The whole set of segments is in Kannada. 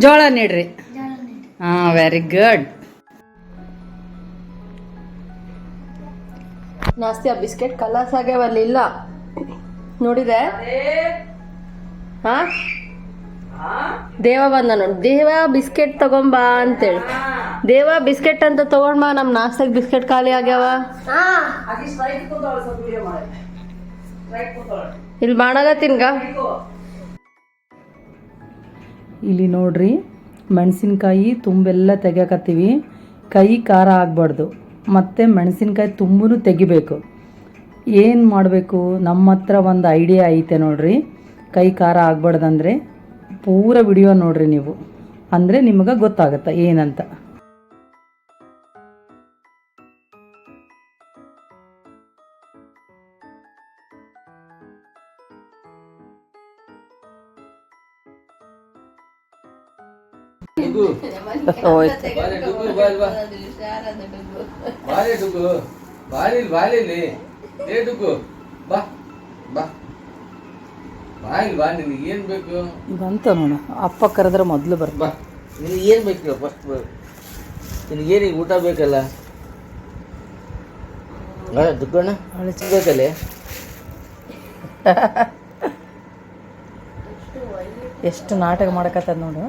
ಜೋಳ ನೀಡ್ರಿ. ಹಾಂ ವೆರಿ ಗುಡ್ ನಾಸ್ತಿ ಆ ಬಿಸ್ಕೆಟ್ ಕಲರ್ಸ್ ಆಗ್ಯಾವಲ್ಲಿ ಇಲ್ಲ ನೋಡಿದೆ? ಹಾ? ದೇವ ಬಂದ ನೋಡಿ. ದೇವ ಬಿಸ್ಕೆಟ್ ತಗೊಂಬಾ ಅಂತೇಳಿ. ದೇವ ಬಿಸ್ಕೆಟ್ ಅಂತ ತಗೊಂಡ್ ಬಾ ನಮ್ ನಾಸ್ತಾಗ ಬಿಸ್ಕೆಟ್ ಖಾಲಿ ಆಗ್ಯಾವ? ಇಲ್ಲಿ ಮಾಡಾಗತ್ತೀನ್ಗ ಇಲ್ಲಿ ನೋಡ್ರಿ, ಮೆಣಸಿನ್ಕಾಯಿ ತುಂಬೆಲ್ಲ ತೆಗಿಯಕತ್ತೀವಿ. ಕೈ ಖಾರ ಆಗಬಾರ್ದು. ಮತ್ತು ಮೆಣಸಿನ್ಕಾಯಿ ತುಂಬೂ ತೆಗಿಬೇಕು. ಏನು ಮಾಡಬೇಕು? ನಮ್ಮ ಹತ್ರ ಒಂದು ಐಡಿಯಾ ಐತೆ ನೋಡ್ರಿ. ಕೈ ಖಾರ ಆಗ್ಬಾರ್ದಂದ್ರೆ ಪೂರ ವಿಡಿಯೋ ನೋಡ್ರಿ ನೀವು. ಅಂದರೆ ನಿಮಗೆ ಗೊತ್ತಾಗುತ್ತೆ ಏನಂತ. ಬಾರಿ ಬಾರಿ ಬಾರಿ ಬಾರಿ ಬಾಲಿಲಿ ಏ ಬಾ ಬಾ. ಬಾಯಿಲ್ ಬಾ ನಿನಗೆ ಏನ್ ಬೇಕು? ನೋಡು ಅಪ್ಪ ಕರೆದ್ರೆ ಮೊದಲು ಬರ್ತ. ಬಾ ನಿನಗೆ ಏನು ಬೇಕು ಫಸ್ಟ್ ನಿನಗೇನು ಊಟ ಬೇಕಲ್ಲ? ದುಡ್ಡಣ್ಣ ಬೇಕಲ್ಲೇ? ಎಷ್ಟು ನಾಟಕ ಮಾಡಕತ್ತದ ನೋಡು.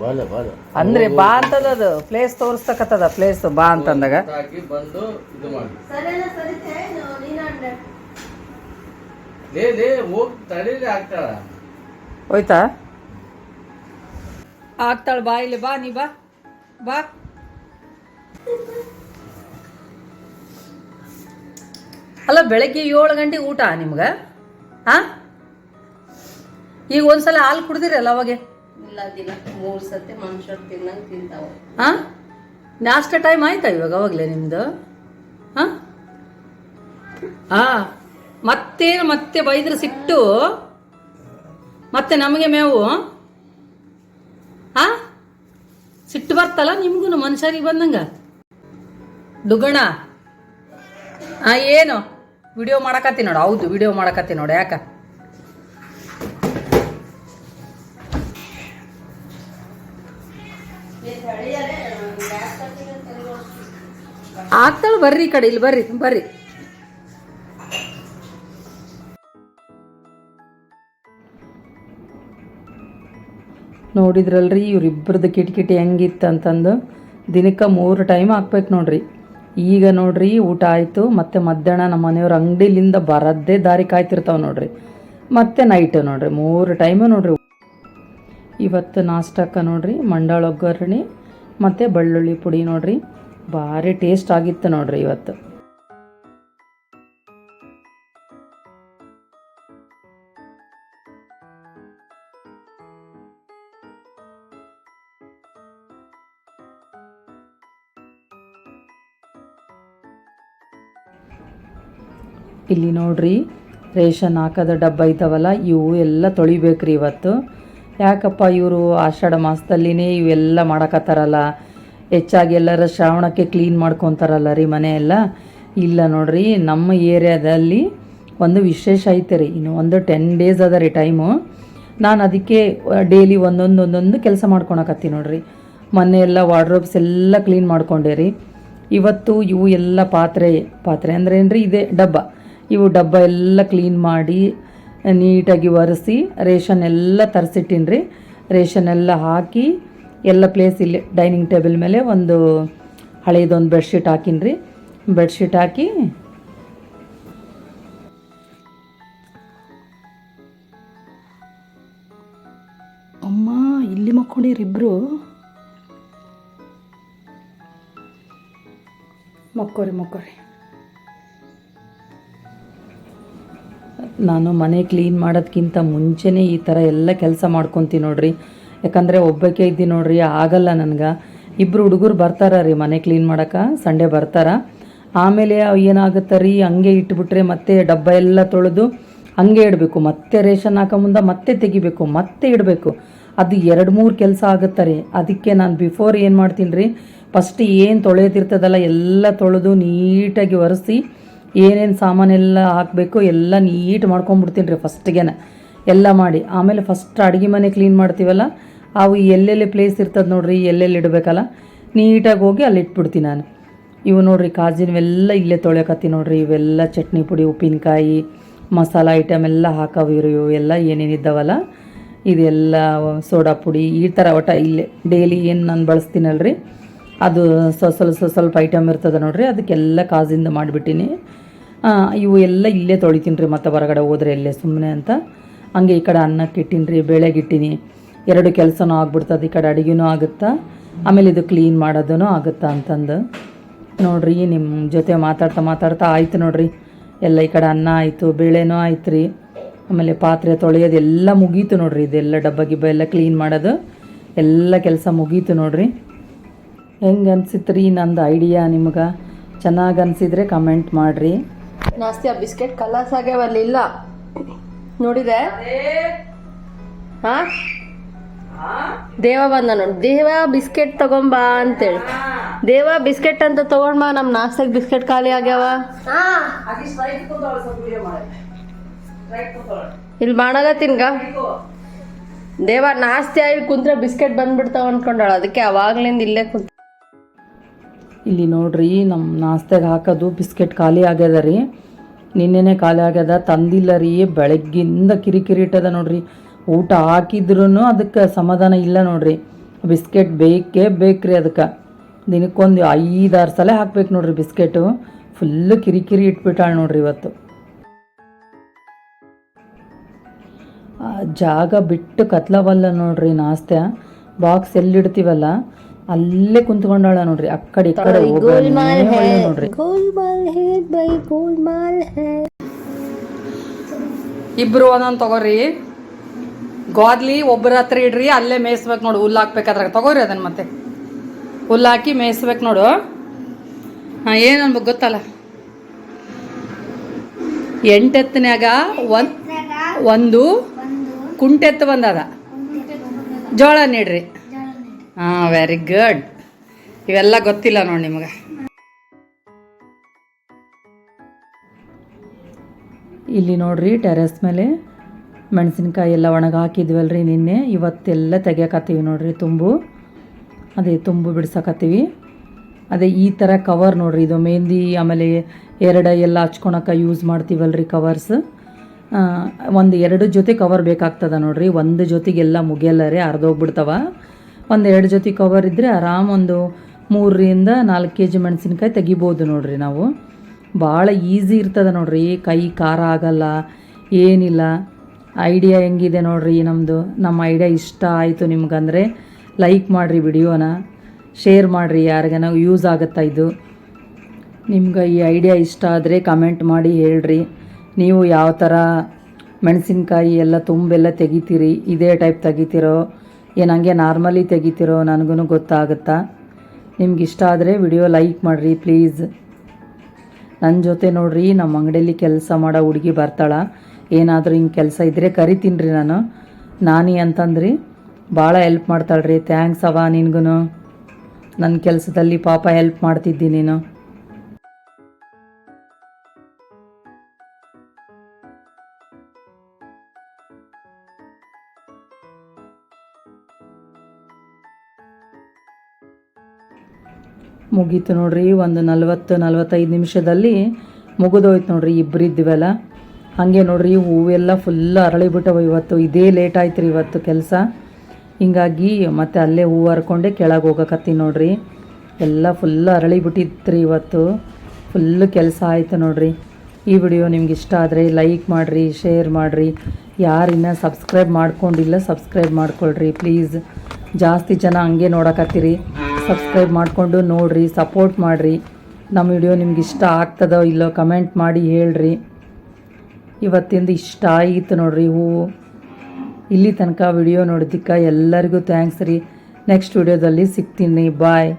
ಬಾಲ ಬಾಲ. ಅಂದ್ರೆ ಬಾ ಅಂತದ ಅದು ಪ್ಲೇಸ್ ತೋರಿಸ್ತಕತ್ತದ ಪ್ಲೇಸ್ ಬಾ ಅಂತಂದಾಗ. ಹಾಕಿ ಬಂದು ಇದು ಮಾಡಿ. ಲೇ ಲೇ ಹೋಗಿ ತಡೀಲಿ ಆಗ್ತಾಳ. ಹೋಯ್ತಾ? ಆಗ್ತಾಳ ಬಾ ಇಲ್ಲಿ ಬಾ ನೀ ಬಾ ಬಾ. ಅಲ್ಲ ಬೆಳಗ್ಗೆ ಏಳು ಗಂಟೆಗೆ ಊಟ ನಿಮ್ಗೆ? ಹಾ ಈಗ ಒಂದ್ಸಲ ಹಾಲು ಕುಡ್ದಿರಲ್ಲ ಅವಾಗೆ? ಹಾ? ನಾಷ್ಟ ಟೈಮ್ ಆಯ್ತಾ ಇವಾಗ ಅವಾಗಲೇ ನಿಮ್ದು? ಹಾ? ಆ ಮತ್ತೇನು ಮತ್ತೆ ಬೈದ್ರೆ ಸಿಟ್ಟು. ಮತ್ತೆ ನಮಗೆ ಮೇವು. ಹಾ? ಸಿಟ್ಟು ಬರ್ತಲ್ಲ ನಿಮ್ಗೂ ಮನುಷ್ಯರಿಗೆ ಬಂದಂಗ? ಡುಗಣ. ಹಾ, ಏನು? ವಿಡಿಯೋ ಮಾಡಕತ್ತಿ ನೋಡು. ಹೌದು ವಿಡಿಯೋ ಮಾಡಕತ್ತಿ ನೋಡು. ಯಾಕ? ಆಗ್ತಾಳ ಬರ್ರಿ ಕಡೆ, ಇಲ್ಲಿ ಬರ್ರಿ ಬರ್ರಿ. ನೋಡಿದ್ರಲ್ರಿ ಇವ್ರಿಬ್ರದ್ದು ಕಿಟಕಿಟಿ ಹೆಂಗಿತ್ತು ಅಂತಂದು. ದಿನಕ್ಕೆ ಮೂರು ಟೈಮ್ ಹಾಕ್ಬೇಕು ನೋಡ್ರಿ. ಈಗ ನೋಡ್ರಿ, ಊಟ ಆಯಿತು, ಮತ್ತು ಮಧ್ಯಾಹ್ನ ನಮ್ಮ ಮನೆಯವ್ರ ಅಂಗಡಿಲಿಂದ ಬರದ್ದೇ ದಾರಿ ಕಾಯ್ತಿರ್ತಾವೆ ನೋಡ್ರಿ. ಮತ್ತು ನೈಟ್ ನೋಡ್ರಿ, ಮೂರು ಟೈಮು ನೋಡ್ರಿ. ಇವತ್ತು ನಾಷ್ಟಕ್ಕ ನೋಡ್ರಿ ಮಂಡಾಳ ಒಗ್ಗರಣೆ ಮತ್ತು ಬೆಳ್ಳುಳ್ಳಿ ಪುಡಿ ನೋಡ್ರಿ. ಭಾರಿ ಟೇಸ್ಟ್ ಆಗಿತ್ತು ನೋಡ್ರಿ ಇವತ್ತು. ಇಲ್ಲಿ ನೋಡ್ರಿ ರೇಷನ್ ಹಾಕೋದ ಡಬ್ಬ ಐತವಲ್ಲ, ಇವು ಎಲ್ಲ ತೊಳಿಬೇಕ್ರಿ ಇವತ್ತು. ಯಾಕಪ್ಪ ಇವರು ಆಷಾಢ ಮಾಸದಲ್ಲಿನೇ ಇವೆಲ್ಲ ಮಾಡಕತ್ತಾರಲ್ಲ ಹೆಚ್ಚಾಗಿ ಎಲ್ಲರ ಶ್ರಾವಣಕ್ಕೆ ಕ್ಲೀನ್ ಮಾಡ್ಕೊತಾರಲ್ಲ ರೀ ಮನೆಯೆಲ್ಲ ಇಲ್ಲ ನೋಡ್ರಿ, ನಮ್ಮ ಏರಿಯಾದಲ್ಲಿ ಒಂದು ವಿಶೇಷ ಐತೆ ರೀ, ಇನ್ನು ಒಂದು ಟೆನ್ ಡೇಸ್ ಅದ ರೀ ಟೈಮು ನಾನು ಅದಕ್ಕೆ ಡೈಲಿ ಒಂದೊಂದು ಒಂದೊಂದು ಕೆಲಸ ಮಾಡ್ಕೊಳಕತ್ತಿ ನೋಡ್ರಿ. ಮೊನ್ನೆ ಎಲ್ಲ ವಾರ್ಡ್ರೋಬ್ಸ್ ಎಲ್ಲ ಕ್ಲೀನ್ ಮಾಡ್ಕೊಂಡೆ ರೀ. ಇವತ್ತು ಇವು ಎಲ್ಲ ಪಾತ್ರೆ ಪಾತ್ರೆ ಅಂದರೆ ಏನು ರೀ ಇದೇ ಡಬ್ಬ. ಇವು ಡಬ್ಬ ಎಲ್ಲ ಕ್ಲೀನ್ ಮಾಡಿ, ನೀಟಾಗಿ ಒರೆಸಿ, ರೇಷನ್ ಎಲ್ಲ ತರಿಸಿಟ್ಟಿನಿ ರೀ ರೇಷನ್ ಎಲ್ಲ ಹಾಕಿ ಎಲ್ಲ ಪ್ಲೇಸ್ ಇಲ್ಲಿ ಡೈನಿಂಗ್ ಟೇಬಲ್ ಮೇಲೆ ಒಂದು ಹಳೇದೊಂದು ಬೆಡ್ಶೀಟ್ ಹಾಕಿನ್ರಿ. ಬೆಡ್ಶೀಟ್ ಹಾಕಿ ಅಮ್ಮ ಇಲ್ಲಿ ಮಕ್ಕೊಂಡಿರಿಬ್ರು ಮಕ್ಕೋರಿ ಮಕ್ಕೋರಿ. ನಾನು ಮನೆ ಕ್ಲೀನ್ ಮಾಡೋದಕ್ಕಿಂತ ಮುಂಚೆನೇ ಈ ಥರ ಎಲ್ಲ ಕೆಲಸ ಮಾಡ್ಕೊತೀನಿ ನೋಡ್ರಿ. ಯಾಕಂದರೆ ಒಬ್ಬಕ್ಕೆ ಇದ್ದೀನಿ ನೋಡ್ರಿ, ಆಗಲ್ಲ ನನಗೆ. ಇಬ್ಬರು ಹುಡುಗರು ಬರ್ತಾರ ರೀ ಮನೆ ಕ್ಲೀನ್ ಮಾಡೋಕೆ, ಸಂಡೇ ಬರ್ತಾರ. ಆಮೇಲೆ ಏನಾಗುತ್ತೆ ರೀ, ಹಂಗೆ ಇಟ್ಬಿಟ್ರೆ ಮತ್ತೆ ಡಬ್ಬ ಎಲ್ಲ ತೊಳೆದು ಹಂಗೆ ಇಡಬೇಕು. ಮತ್ತೆ ರೇಷನ್ ಹಾಕೋ ಮುಂದೆ ಮತ್ತೆ ತೆಗಿಬೇಕು, ಮತ್ತೆ ಇಡಬೇಕು. ಅದು ಎರಡು ಮೂರು ಕೆಲಸ ಆಗುತ್ತೆ ರೀ. ಅದಕ್ಕೆ ನಾನು ಬಿಫೋರ್ ಏನು ಮಾಡ್ತೀನಿ ರೀ ಫಸ್ಟ್ ಏನು ತೊಳೆಯೋದಿರ್ತದಲ್ಲ ಎಲ್ಲ ತೊಳೆದು ನೀಟಾಗಿ ಒರೆಸಿ ಏನೇನು ಸಾಮಾನೆಲ್ಲ ಹಾಕಬೇಕು ಎಲ್ಲ ನೀಟ್ ಮಾಡ್ಕೊಂಬಿಡ್ತೀನಿ ರೀ ಫಸ್ಟ್ಗೆನೆ ಎಲ್ಲ ಮಾಡಿ. ಆಮೇಲೆ ಫಸ್ಟ್ ಅಡುಗೆ ಮನೆ ಕ್ಲೀನ್ ಮಾಡ್ತೀವಲ್ಲ ಅವು ಎಲ್ಲೆಲ್ಲಿ ಪ್ಲೇಸ್ ಇರ್ತದೆ ನೋಡ್ರಿ, ಎಲ್ಲೆಲ್ಲಿ ಇಡಬೇಕಲ್ಲ ನೀಟಾಗಿ ಹೋಗಿ ಅಲ್ಲಿ ಇಟ್ಬಿಡ್ತೀನಿ ನಾನು. ಇವು ನೋಡ್ರಿ ಕಾಜಿನವೆಲ್ಲ ಇಲ್ಲೇ ತೊಳೆಯಕತ್ತಿ ನೋಡ್ರಿ, ಇವೆಲ್ಲ ಚಟ್ನಿ ಪುಡಿ, ಉಪ್ಪಿನಕಾಯಿ, ಮಸಾಲ ಐಟಮ್ ಎಲ್ಲ ಹಾಕವು ಇರು ಇವು ಎಲ್ಲ ಏನೇನಿದ್ದಾವಲ್ಲ ಇದೆಲ್ಲ ಸೋಡಾ ಪುಡಿ, ಈ ಥರ ಒಟ್ಟ ಇಲ್ಲೇ ಡೈಲಿ ಏನು ನಾನು ಬಳಸ್ತೀನಲ್ರಿ, ಅದು ಸ್ವ ಸ್ವಲ್ಪ ಸ್ವ ಸ್ವಲ್ಪ ಐಟಮ್ ಇರ್ತದೆ ನೋಡ್ರಿ, ಅದಕ್ಕೆಲ್ಲ ಕಾಜಿಂದ ಮಾಡಿಬಿಟ್ಟಿನಿ. ಇವು ಎಲ್ಲ ಇಲ್ಲೇ ತೊಳಿತೀನಿ ರೀ ಮತ್ತೆ ಹೊರಗಡೆ ಹೋದ್ರೆ ಎಲ್ಲೇ ಸುಮ್ಮನೆ ಅಂತ. ಹಂಗೆ ಈ ಕಡೆ ಅನ್ನಕ್ಕೆ ಇಟ್ಟಿನಿ ರೀ ಬೇಳೆಗೆ ಇಟ್ಟಿನಿ. ಎರಡು ಕೆಲಸನೂ ಆಗ್ಬಿಡ್ತದೆ ಈ ಕಡೆ ಅಡುಗೆನೂ ಆಗುತ್ತಾ? ಆಮೇಲೆ ಇದು ಕ್ಲೀನ್ ಮಾಡೋದೂ ಆಗುತ್ತಾ ಅಂತಂದು. ನೋಡ್ರಿ ನಿಮ್ಮ ಜೊತೆ ಮಾತಾಡ್ತಾ ಮಾತಾಡ್ತಾ ಆಯ್ತು ನೋಡ್ರಿ. ಎಲ್ಲ ಈ ಕಡೆ ಅನ್ನ ಆಯಿತು ಬೇಳೆನೂ ಆಯ್ತು ರೀ ಆಮೇಲೆ ಪಾತ್ರೆ ತೊಳೆಯೋದು ಎಲ್ಲ ಮುಗೀತು ನೋಡ್ರಿ. ಇದೆಲ್ಲ ಡಬ್ಬ ಗಿಬ್ಬ ಎಲ್ಲ ಕ್ಲೀನ್ ಮಾಡೋದು. ಎಲ್ಲ ಕೆಲಸ ಮುಗೀತು ನೋಡ್ರಿ. ಹೆಂಗೆ ಅನ್ಸಿತ್ತು ರೀ ನಂದು ಐಡಿಯಾ ನಿಮ್ಗೆ? ಚೆನ್ನಾಗಿ ಅನಿಸಿದ್ರೆ ಕಮೆಂಟ್ ಮಾಡಿರಿ. ನಾಸ್ತಿ ಆ ಬಿಸ್ಕೆಟ್ ಕಲರ್ಸ್ ಆಗ್ಯಾವಲ್ಲಿಲ್ಲ ನೋಡಿದೆ? ಹಾ? ದೇವ ಬಂದ ನೋಡಿ. ದೇವ ಬಿಸ್ಕೆಟ್ ತಗೊಂಬಾ ಅಂತೇಳಿ. ದೇವ ಬಿಸ್ಕೆಟ್ ಅಂತ ತಗೊಂಡ್ಬಾ ನಮ್ ನಾಸ್ತಾಗ ಬಿಸ್ಕೆಟ್ ಖಾಲಿ ಆಗ್ಯಾವ. ಇಲ್ಲಿ ಮಾಡಗತ್ತೀನ್ಗ ದೇವ ನಾಸ್ತಿ ಆಗಿ ಕುಂತ್ರೆ ಬಿಸ್ಕೆಟ್ ಬಂದ್ಬಿಡ್ತಾವ ಅನ್ಕೊಂಡಾಳ. ಅದಕ್ಕೆ ಅವಾಗ್ಲಿಂದ ಇಲ್ಲೇ ಕುಂತ ಇಲ್ಲಿ ನೋಡ್ರಿ ನಮ್ಮ ನಾಸ್ತಾಗ ಹಾಕೋದು ಬಿಸ್ಕೆಟ್ ಖಾಲಿ ಆಗ್ಯದ ರೀ. ನಿನ್ನೆನೆ ಖಾಲಿ ಆಗ್ಯದ ತಂದಿಲ್ಲ ರೀ. ಬೆಳಗ್ಗಿಂದ ಕಿರಿಕಿರಿ ಇಟ್ಟದ ನೋಡ್ರಿ. ಊಟ ಹಾಕಿದ್ರೂ ಅದಕ್ಕೆ ಸಮಾಧಾನ ಇಲ್ಲ ನೋಡ್ರಿ. ಬಿಸ್ಕೆಟ್ ಬೇಕೇ ಬೇಕ್ರಿ ಅದಕ್ಕೆ. ದಿನಕ್ಕೊಂದು ಐದಾರು ಸಲ ಹಾಕ್ಬೇಕು ನೋಡ್ರಿ ಬಿಸ್ಕೆಟು. ಫುಲ್ಲು ಕಿರಿಕಿರಿ ಇಟ್ಬಿಟ್ಟಾಳೆ ನೋಡ್ರಿ ಇವತ್ತು. ಆ ಜಾಗ ಬಿಟ್ಟು ಕತ್ಲವಲ್ಲ ನೋಡ್ರಿ ನಾಸ್ತ್ಯ. ಬಾಕ್ಸ್ ಎಲ್ಲಿಡ್ತೀವಲ್ಲ? ಅಲ್ಲೇ ಕುಂತ್ಕೊಂಡಾಳ ನೋಡ್ರಿ. ಆ ಕಡೆ ಈ ಕಡೆ ನೋಡ್ರಿ. ಇಬ್ರು ಒಂದೊಂದು ತಗೋರಿ. ಗೋದ್ಲಿ ಒಬ್ಬರ ಹತ್ರ ಇಡ್ರಿ, ಅಲ್ಲೇ ಮೇಯಿಸ್ಬೇಕು ನೋಡು, ಹುಲ್ಲು ಹಾಕ್ಬೇಕಾದ್ರೆ ತಗೋರಿ ಅದನ್ನ ಮತ್ತೆ. ಹುಲ್ಲು ಹಾಕಿ ಮೇಯಿಸ್ಬೇಕು ನೋಡು. ಹಾಂ, ಏನು ಅನ್ಬೇಕು ಗೊತ್ತಲ್ಲ? ಎಂಟೆತ್ತನ್ಯಾಗ ಒಂದ್ ಒಂದು ಕುಂಟೆತ್ತು ಬಂದದ. ಜೋಳ ನೀಡ್ರಿ. ಹಾಂ ವೆರಿ ಗುಡ್ ಇವೆಲ್ಲ ಗೊತ್ತಿಲ್ಲ ನೋಡಿ ನಿಮಗೆ. ಇಲ್ಲಿ ನೋಡ್ರಿ ಟೆರೆಸ್ ಮೇಲೆ ಮೆಣಸಿನ್ಕಾಯಿ ಎಲ್ಲ ಒಣಗಿ ಹಾಕಿದ್ವಲ್ರಿ ನಿನ್ನೆ. ಇವತ್ತೆಲ್ಲ ತೆಗಿಯಕತ್ತೀವಿ ನೋಡ್ರಿ ತುಂಬು. ಅದೇ ತುಂಬು ಬಿಡ್ಸಕತ್ತೀವಿ. ಅದೇ ಈ ಥರ ಕವರ್ ನೋಡ್ರಿ ಇದು ಮೆಹಂದಿ, ಆಮೇಲೆ ಎರಡ ಎಲ್ಲ ಹಚ್ಕೊಳಕ್ಕೆ ಯೂಸ್ ಮಾಡ್ತೀವಲ್ರಿ ಕವರ್ಸ್ ಒಂದು ಎರಡು ಜೊತೆ ಕವರ್ ಬೇಕಾಗ್ತದ ನೋಡ್ರಿ. ಒಂದು ಜೊತೆಗೆಲ್ಲ ಮುಗಿಯಲ್ಲ ರೀ ಅರ್ಧೋಗ್ಬಿಡ್ತಾವ ಒಂದು ಎರಡು ಜೊತೆ ಕವರ್ ಇದ್ದರೆ ಆರಾಮ್ ಒಂದು ಮೂರರಿಂದ ನಾಲ್ಕು ಕೆ ಜಿ ಮೆಣಸಿನ್ಕಾಯಿ ತೆಗಿಬೋದು ನೋಡ್ರಿ ನಾವು. ಭಾಳ ಈಸಿ ಇರ್ತದೆ ನೋಡ್ರಿ. ಕೈ ಖಾರ ಆಗಲ್ಲ, ಏನಿಲ್ಲ. ಐಡಿಯಾ ಹೆಂಗಿದೆ ನೋಡ್ರಿ ನಮ್ಮದು ನಮ್ಮ ಐಡಿಯಾ ಇಷ್ಟ ಆಯಿತು ನಿಮ್ಗಂದರೆ ಲೈಕ್ ಮಾಡಿರಿ ವಿಡಿಯೋನ ಶೇರ್ ಮಾಡಿರಿ ಯಾರಿಗಾನ ಯೂಸ್ ಆಗುತ್ತಾ ಇದು. ನಿಮ್ಗೆ ಈ ಐಡಿಯಾ ಇಷ್ಟ ಆದರೆ ಕಮೆಂಟ್ ಮಾಡಿ ಹೇಳ್ರಿ. ನೀವು ಯಾವ ಥರ ಮೆಣಸಿನ್ಕಾಯಿ ಎಲ್ಲ ತುಂಬೆಲ್ಲ ತೆಗಿತೀರಿ, ಇದೇ ಟೈಪ್ ತೆಗಿತೀರೋ, ಏನು ಹಂಗೆ ನಾರ್ಮಲಿ ತೆಗಿತೀರೋ ನನಗೂ ಗೊತ್ತಾಗುತ್ತಾ. ನಿಮ್ಗೆ ಇಷ್ಟ ಆದರೆ ವಿಡಿಯೋ ಲೈಕ್ ಮಾಡಿರಿ ಪ್ಲೀಸ್ ನನ್ನ ಜೊತೆ ನೋಡ್ರಿ, ನಮ್ಮ ಅಂಗಡಿಯಲ್ಲಿ ಕೆಲಸ ಮಾಡೋ ಹುಡುಗಿ ಬರ್ತಾಳ. ಏನಾದರೂ ಹಿಂಗೆ ಕೆಲಸ ಇದ್ದರೆ ಕರಿತೀನಿ ರೀ ನಾನು. ನಾನಿ ಅಂತಂದ್ರಿ ಭಾಳ ಹೆಲ್ಪ್ ಮಾಡ್ತಾಳ್ರಿ ಥ್ಯಾಂಕ್ಸ್ ಅವ ನಿನ್ಗೂ ನನ್ನ ಕೆಲಸದಲ್ಲಿ ಪಾಪ ಹೆಲ್ಪ್ ಮಾಡ್ತಿದ್ದಿ ನೀನು. ಮುಗೀತು ನೋಡ್ರಿ, ಒಂದು ನಲ್ವತ್ತು ನಲ್ವತ್ತೈದು ನಿಮಿಷದಲ್ಲಿ ಮುಗಿದೋಯ್ತು ನೋಡ್ರಿ ಇಬ್ಬರಿದ್ದೀವಲ್ಲ ಹಾಗೆ ನೋಡ್ರಿ, ಹೂವೆಲ್ಲ ಫುಲ್ ಅರಳಿಬಿಟ್ಟವ ಇವತ್ತು. ಇದೇ ಲೇಟ್ ಆಯ್ತು ರೀ ಇವತ್ತು ಕೆಲಸ. ಹಿಂಗಾಗಿ ಮತ್ತೆ ಅಲ್ಲೇ ಹೂವು ಹರ್ಕೊಂಡೆ ಕೆಳಗೆ ಹೋಗಕತ್ತೀನಿ ನೋಡ್ರಿ. ಎಲ್ಲ ಫುಲ್ ಅರಳಿಬಿಟ್ಟಿತ್ತು ರೀ ಇವತ್ತು. ಫುಲ್ಲು ಕೆಲಸ ಆಯಿತು ನೋಡ್ರಿ. ಈ ವಿಡಿಯೋ ನಿಮ್ಗೆ ಇಷ್ಟ ಆದರೆ ಲೈಕ್ ಮಾಡಿರಿ ಶೇರ್ ಮಾಡಿರಿ. ಯಾರಿನ್ನ ಸಬ್ಸ್ಕ್ರೈಬ್ ಮಾಡ್ಕೊಂಡಿಲ್ಲ ಸಬ್ಸ್ಕ್ರೈಬ್ ಮಾಡ್ಕೊಳ್ರಿ ಪ್ಲೀಸ್ ಜಾಸ್ತಿ ಜನ ಹಂಗೆ ನೋಡಕತ್ತೀರಿ. ಸಬ್ಸ್ಕ್ರೈಬ್ ಮಾಡಿಕೊಂಡು ನೋಡಿರಿ ಸಪೋರ್ಟ್ ಮಾಡಿರಿ. ನಮ್ಮ ವಿಡಿಯೋ ನಿಮ್ಗೆ ಇಷ್ಟ ಆಗ್ತದೋ ಇಲ್ಲೋ ಕಮೆಂಟ್ ಮಾಡಿ ಹೇಳ್ರಿ. ಇವತ್ತಿಂದ ಇಷ್ಟ ಆಯಿತು ನೋಡ್ರಿ ಹೂವು ಇಲ್ಲಿ ತನಕ ವಿಡಿಯೋ ನೋಡಿದ್ದಕ್ಕೆ ಎಲ್ಲರಿಗೂ ಥ್ಯಾಂಕ್ಸ್ ರೀ. ನೆಕ್ಸ್ಟ್ ವಿಡಿಯೋದಲ್ಲಿ ಸಿಗ್ತೀನಿ. ಬಾಯ್